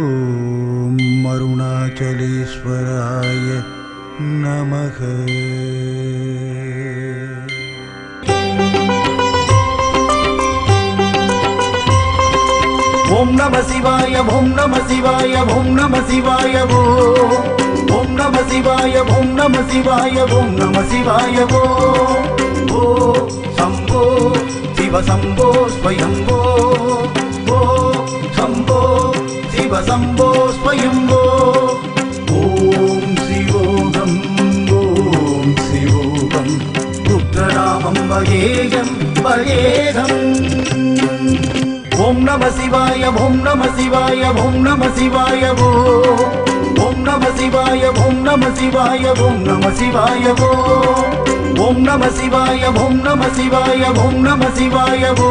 ஓம் அருணாச்சலீஸ்வராய நமக ஓம் நம சிவாய ஓம் நம சிவாய ஓம் நம சிவாய ஓ ஓம் நம சிவாய ஓம் நம சிவாய ஓம் நம சிவாய ஓ ஓ சம்போ சிவ சம்போ ஸ்வயம்போ ஓ சம்போ சிவ சம்போ ஸ்வயம்போ ஓம் சிவோகம் ஓம் சிவோகம் ருத்ரநாமம் வகேகம் வகேகம் ஓம் நம சிவாய ஓம் நம சிவாய ஓம் நம சிவாய ஓ ஓம் நம சிவாய ஓம் நம சிவாய ஓம் நம சிவாய ஓ ஓம் நம சிவாய ஓம் நம சிவாய ஓம் நம சிவாய ஓ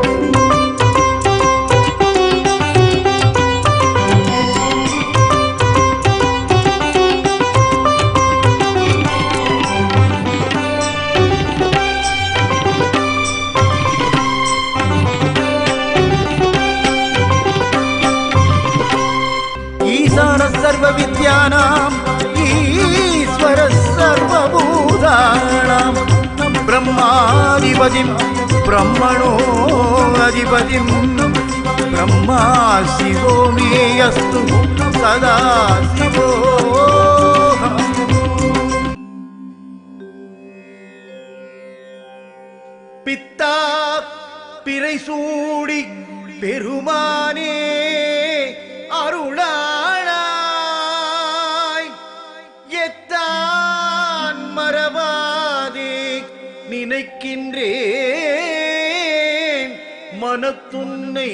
வித்யானாம் ஈஸ்வர சர்வபூதானாம் பிரம்மாதிபதிம் பிரம்மணோ அதிபதிம் பிரம்மா சிவோ மேயஸ்து சதா சிவோ பித்தா பிறை சூடி பெருமானே நினைக்கின்றேன் மனத்துன்னை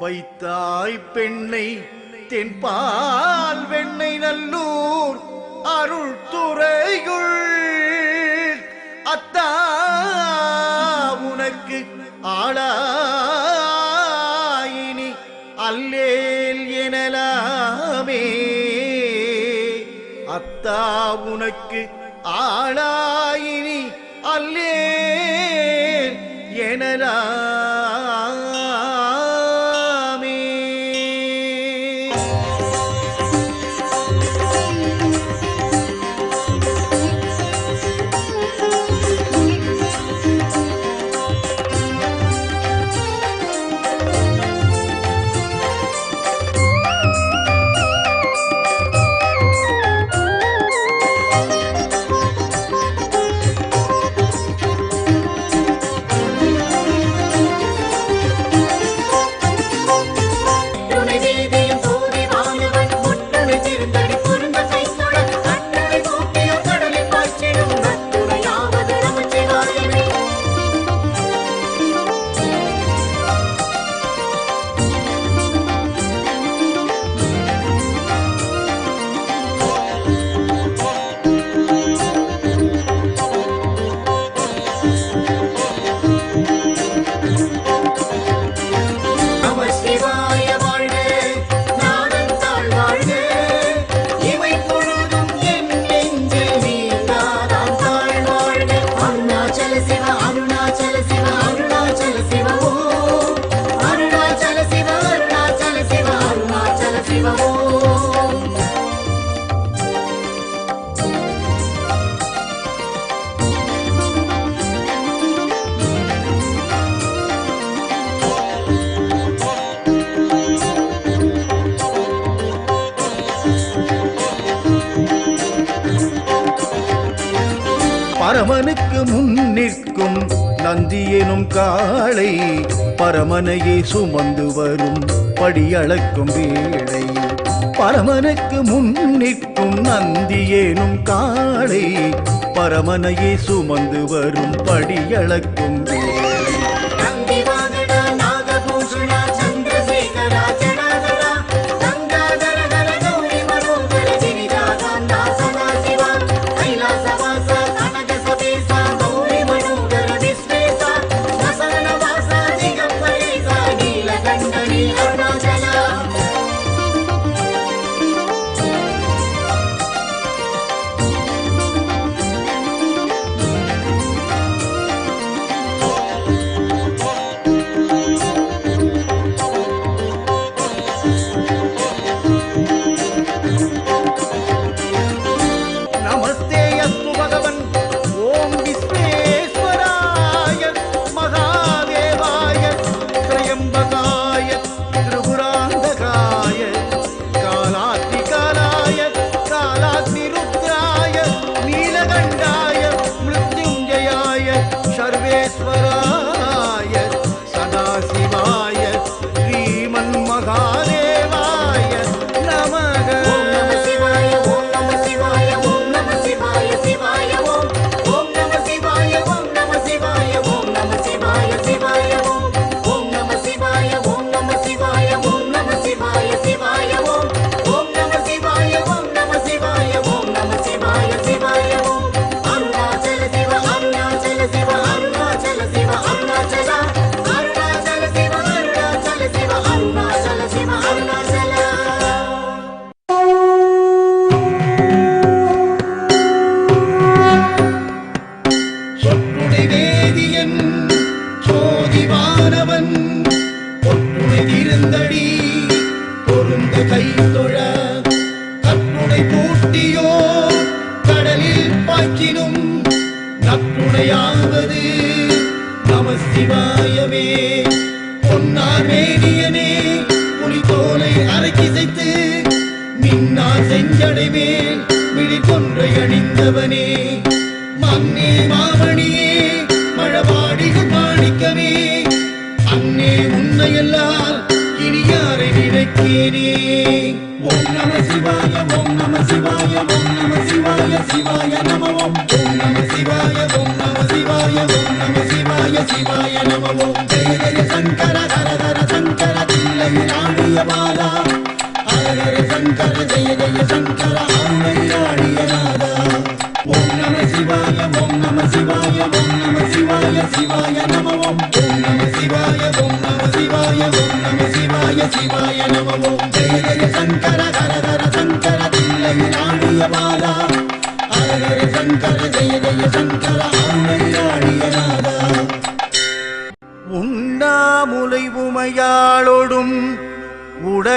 வைத்தாய் பெண்ணை தென்பால் வெண்ணை நல்லூர் அருள் துறையுள் உனக்கு ஆளாயினி அல்லே. பரமனுக்கு முன் நிற்கும் நந்தி எனும் காளை பரமனையே சுமந்து வரும் படியளக்கும் வேளை. பரமனுக்கு முன் நிற்கும் நந்தி எனும் காளை பரமனையே சுமந்து வரும் படியளக்கும் செஞ்சடை மேல் விழிகொன்றை அணிந்தவனே. மன்னே மாமணியே மழபாடிகள் மாணிக்கமே அன்னே உன்னையெல்லாம் இனி யாரை நினைக்கேனே ஓம் நம சிவாய ஓம் நம சிவாய ஓம் நம சிவாய சிவாய நமவோம். ஓம் நம சிவாய ஓம் நம சிவாய ஓம் நம சிவாய சிவாய நமவோம். ஜெய ஜெய சங்கர ஹர ஹர சங்கர தில்லை ராணிய பாலா. சங்கர ஜெய ஜெய சங்கர ஆமை ராணிய நாதா ஓம் நம சிவாய ஓம் நம சிவாய ஓம் நம சிவாய சிவாய நம ஓம் ஓம் நம சிவாய ஓம் நம சிவாய ஓம் நம சிவாய சிவாய நம ஓம் ஜெய ஜெய சங்கர ஹர ஹர சங்கர தில்லை ராணிய பாலா ஹர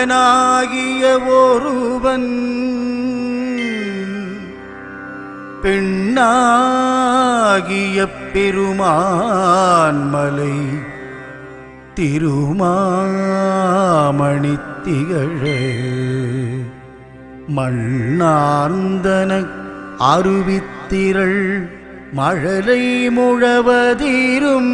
உடனாகிய ஒருவன் பெண்ணாகிய பெருமான் மலை திருமாமணி திகழ மண்ணார்ந்தன அருவித்திரள் மழலை முழவதிரும்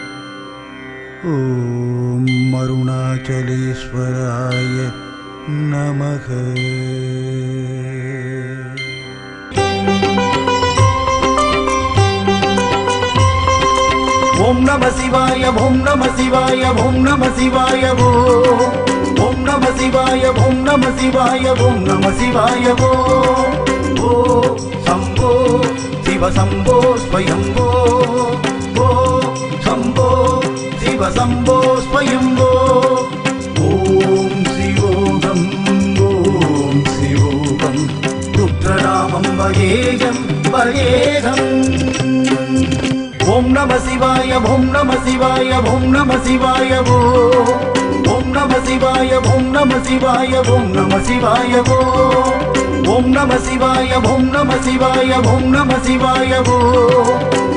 ஓம் அருணாச்சலீஸ்வராய நமக ஓம் நம சிவாய ஓம் நம சிவாய ஓம் நம சிவாய ஓ ஓம் நம சிவாய ஓம் நம சிவாய ஓம் நம சிவாய ஓ ஓ சம்போ சிவ சம்போ ஸ்வயம்போ ஓ சம்போ சிவ சம்போ ஸ்வயம்போ ஓம் சிவோகம் ஓம் சிவோகம் ருத்ரநாமம் வயேகம் வயேகம் ஓம் நம சிவாய ஓம் நம சிவாய ஓம் நம சிவாய ஓ ஓம் நம சிவாய ஓம் நம சிவாய ஓம் நம சிவாய ஓ ஓம் நம சிவாய ஓம் நம சிவாய ஓம் நம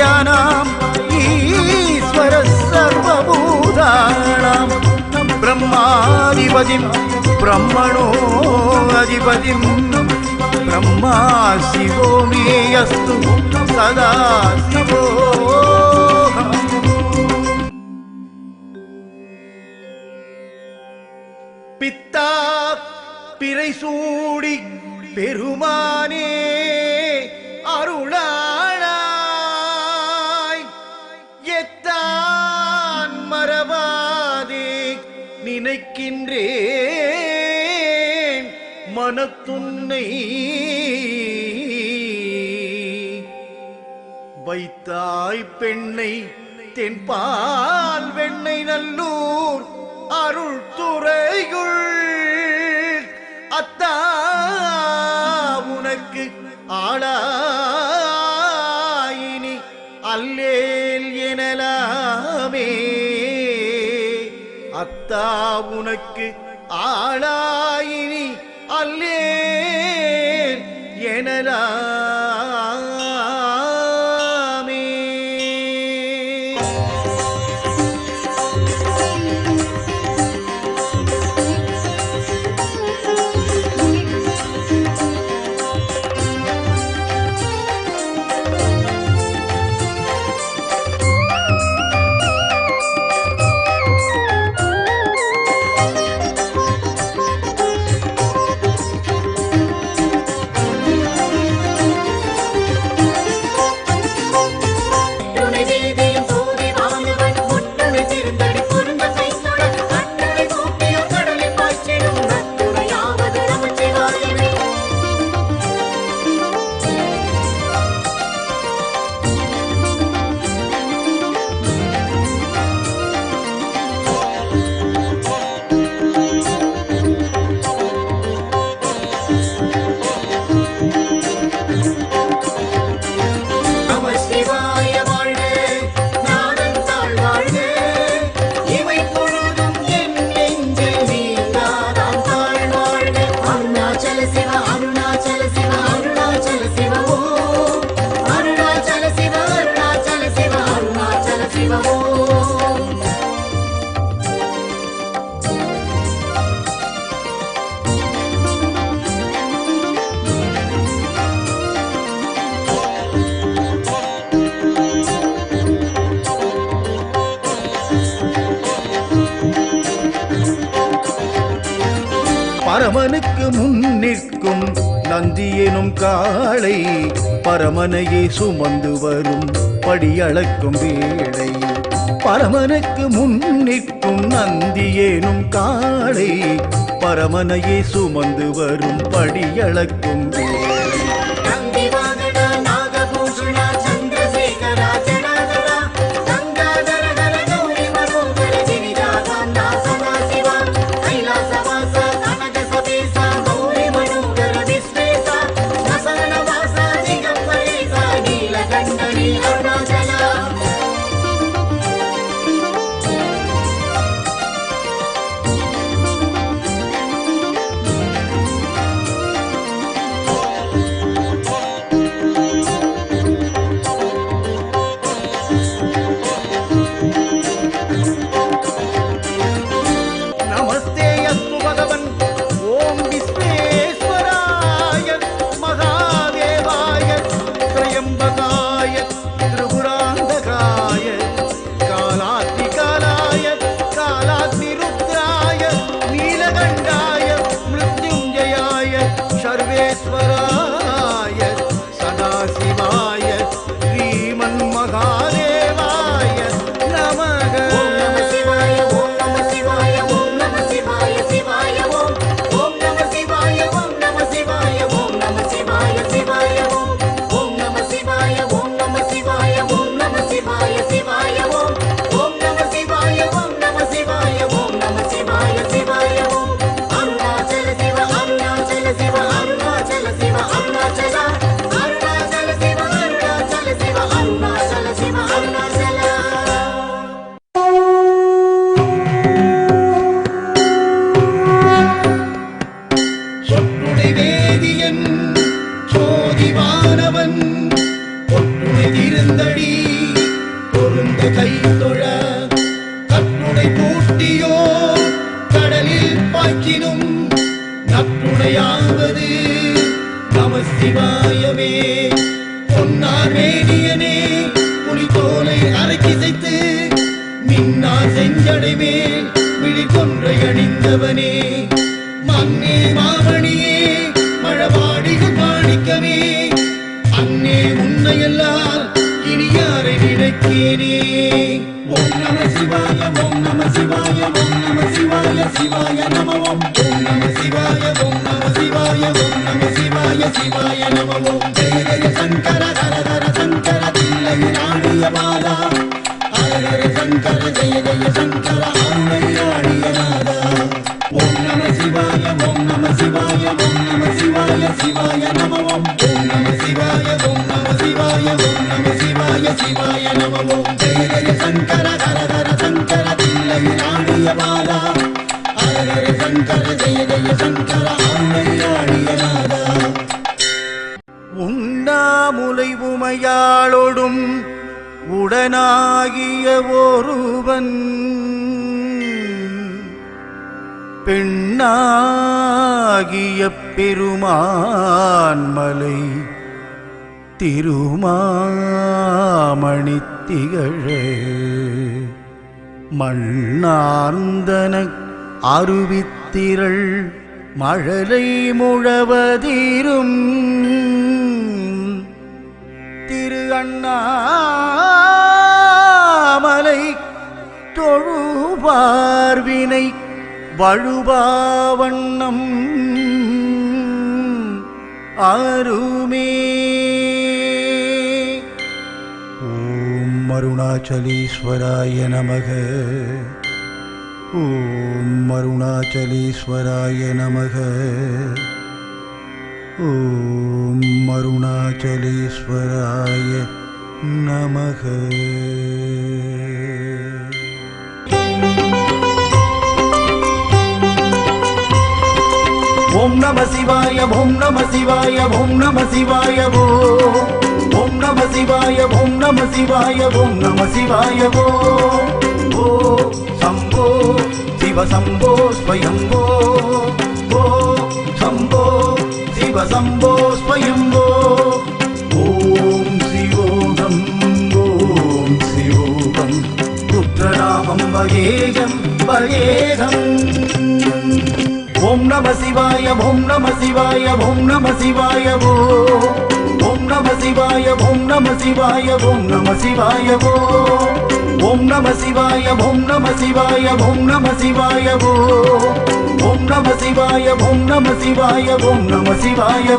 சர்வ வித்யானாம் ஈஸ்வர சர்வபூதானாம் பிரம்மாதிபதிம் பிரம்மணோ அதிபதிம் பிரம்மா சிவோ மே அஸ்து சதா சிவோகம் பித்தா பிறை நினைக்கின்றேன் மனத்துன்னை வைத்தாய் பெண்ணை தென்பால் வெண்ணை நல்லூர் அருள் துறையுள். அத்தா உனக்கு ஆளாயினி அல்லேல் எனலா. அத்தா உனக்கு ஆளாயினி. அவனுக்கு முன்னிற்கும் நந்தி எனும் காளை பரமனையே சுமந்து வரும் படியளக்கும் வேளை. பரமனுக்கு முன்னிற்கும் நந்தி எனும் காளை பரமனையே சுமந்து வரும் படியளக்கும் நோக்கினும் நற்றுணையாவது நமசிவாயமே. பொன்னார் மேனியனே புலித்தோலை அரைக்கிசைத்து மின்னா செஞ்சடை மேல் விழி கொன்றை அணிந்தவனே. மண்ணே மாமணியே யாரை ஓம் நம சிவாய ஓம் நம சிவாய ஓம் நம சிவாய சிவாய நம ஓம் ஓம் நம சிவாய ஓம் நம சிவாய ஓம் நம சிவாய சிவாய நம ஓம் ஜெய ஜெய சங்கர தர தர சங்கர தில்லை ஆடிய பாலா ஹர சங்கர ஜெய ஜெய சங்கர அருளை ஆடிய நாதா ஓம் நம சிவாய ஓம் நம சிவாய ஓம் நம சிவாய சிவாய நம ஓம் உடனாகிய ஒருவன். பெண்ணாகிய பெருமான்மலை திருமாமணி திகழ மண்ணார்ந்தன அருவித்திரள் மழலை முழவதீரும். திரு அண்ணா தொழுவார்வினை வழுவாவண்ணம். அருமே. ஓம் அருணாச்சலீஸ்வராய நமக. ஓம் அருணாச்சலீஸ்வராய நமக. ஓம் அருணாச்சலீஸ்வராய நமக. ஓம் நம சிவாய ஓம் நம சிவாய ஓம் நம சிவாய ஓம் நம சிவாய ஓம் நம சிவாய ஓம் நம சிவாய ஓ. ஓ சம்போ சிவ சம்போ ஸ்வயம்போ. ஓ சம்போ சிவ சம்போ ஸ்வயம்போ. ஓம் சிவோகம் ஓம் சிவோகம். ருத்ரநாமம் வகேகம் வகேகம் ஓம் நம சிவாய ஓம் நம சிவாய ஓம் நம சிவாய ஓ ஓம் நம சிவாய ஓம் நம சிவாய ஓம் நம சிவாய ஓ ஓம் நம சிவாய ஓம் நம சிவாய ஓம் நம சிவாய ஓ ஓம் நம சிவாய ஓம் நம சிவாய ஓம் நம சிவாய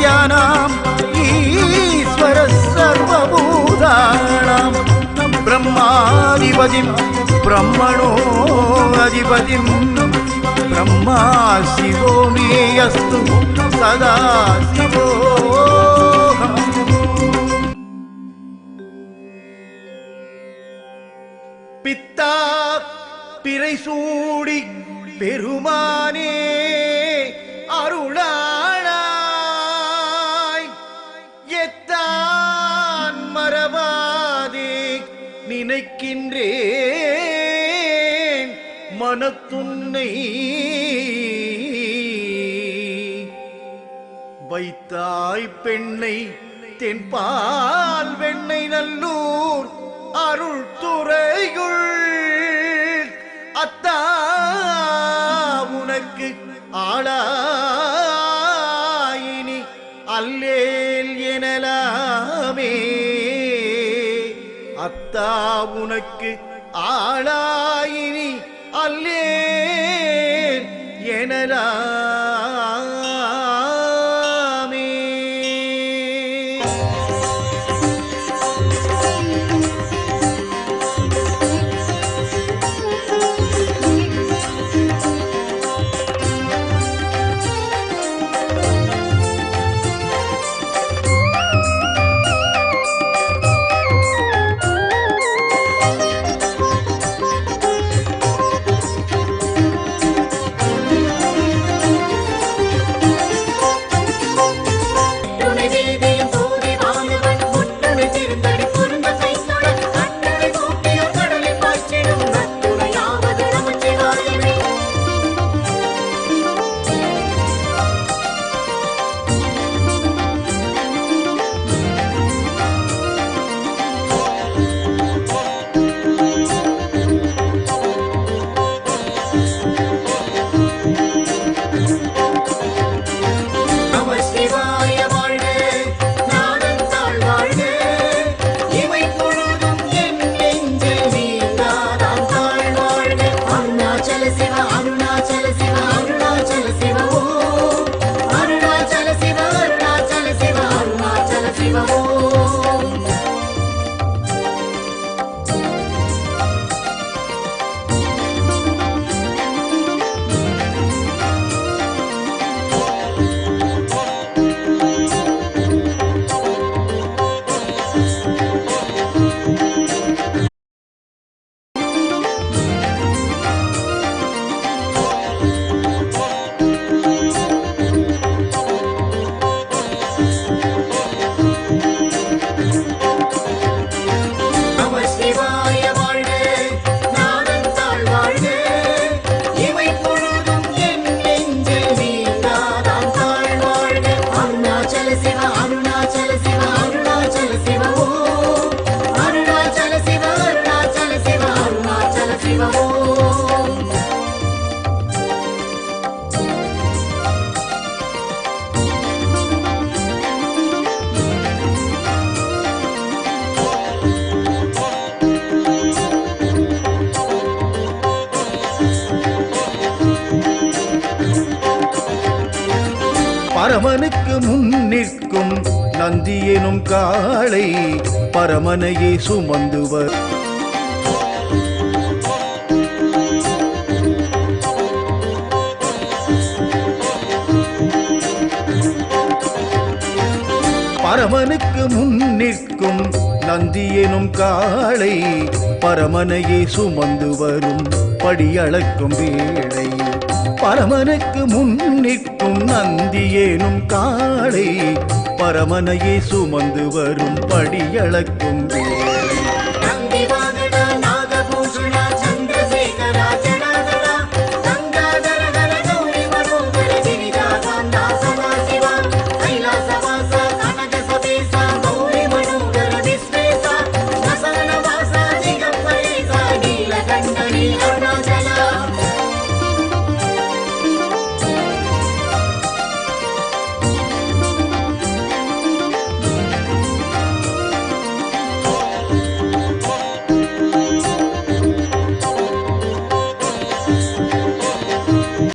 வித்யானாம் ஈஸ்வர சர்வபூதானாம் பிரம்மாதிபதிம் பிரம்மணோ அதிபதிம் பிரம்மா சிவோ மே அஸ்து சதா சிவோ பித்தா பிறை சூடி பெருமானே அருளா நினைக்கின்றேன் மனத்துன்னை வைத்தாய் பெண்ணை தென்பால் வெண்ணை நல்லூர் உனக்கு ஆளாயி காளை பரமனையே சுமந்துவர். பரமனுக்கு முன்னிற்கும் நந்தி எனும் காளை பரமனையே சுமந்து வரும் படியளக்கும் வேளையில் பரமனுக்கு முன்னிற்கும் நந்தியேனும் காளை பரமனையே சுமந்து வரும் படியளக்கும்